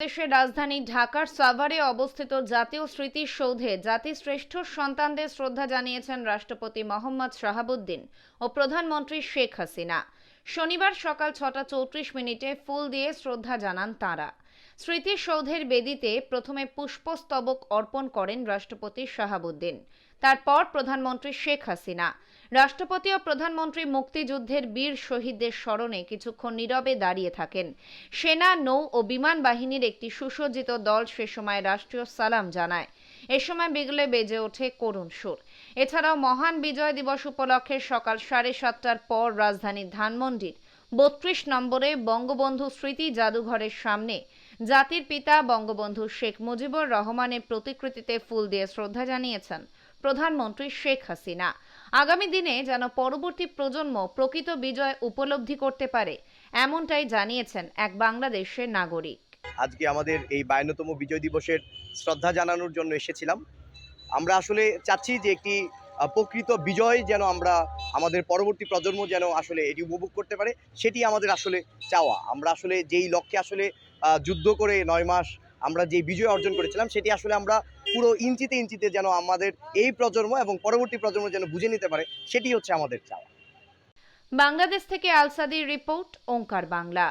দেশের রাজধানী ঢাকার সাভারে অবস্থিত জাতীয় স্মৃতিসৌধে জাতিশ্রেষ্ঠ সন্তানদের শ্রদ্ধা জানিয়েছেন রাষ্ট্রপতি মোহাম্মদ শাহাবুদ্দিন ও প্রধানমন্ত্রী শেখ হাসিনা। শনিবার সকাল ছটা চৌত্রিশ মিনিটে ফুল দিয়ে শ্রদ্ধা জানান তাঁরা। স্মৃতিসৌধের বেদিতে প্রথমে পুষ্পস্তবক অর্পণ করেন রাষ্ট্রপতি শাহাবুদ্দিন। তারপর প্রধানমন্ত্রী শেখ হাসিনা। রাষ্ট্রপতি ও প্রধানমন্ত্রী মুক্তিযুদ্ধের বীর শহীদদের স্মরণে কিছুক্ষণ নীরবে দাঁড়িয়ে থাকেন। সেনা, নৌ ও বিমান বাহিনীর একটি সুসজ্জিত দল সে সময় রাষ্ট্রীয় সালাম জানায়। এ সময় বিগলে বেজে ওঠে করুণ সুর। এছাড়াও মহান বিজয় দিবস উপলক্ষে সকাল সাড়ে সাতটার পর রাজধানীর ধানমন্ডির বত্রিশ নম্বরে বঙ্গবন্ধু স্মৃতি জাদুঘরের সামনে। জাতির পিতা বঙ্গবন্ধু শেখ মুজিবুর রহমানের প্রতিকৃতিতে ফুল দিয়ে শ্রদ্ধা জানিয়েছেন প্রধানমন্ত্রী শেখ হাসিনা। আগামী দিনে যেন পরবর্তী প্রজন্ম প্রকৃত বিজয় উপলব্ধি করতে পারে, এমনটাই জানিয়েছেন এক বাংলাদেশের নাগরিক। আজকে আমাদের এই বায়ান্নতম বিজয় দিবসের শ্রদ্ধা জানানোর জন্য এসেছিলাম। আমরা আসলে চাচ্ছি যে একটি প্রকৃত বিজয় যেন আমরা, আমাদের পরবর্তী প্রজন্ম যেন আসলে এটি উপভোগ করতে পারে, সেটি আমাদের আসলে চাওয়া। আমরা আসলে যেই লক্ষ্যে আসলে যুদ্ধ করে নয় মাস আমরা যে বিজয় অর্জন করেছিলাম, সেটি আসলে আমরা পুরো ইঞ্চিতে ইঞ্চিতে যেন আমাদের এই প্রজন্ম এবং পরবর্তী প্রজন্ম যেন বুঝে নিতে পারে, সেটি হচ্ছে আমাদের চাওয়া। বাংলাদেশ থেকে আলসাদির রিপোর্ট, ওঙ্কার বাংলা।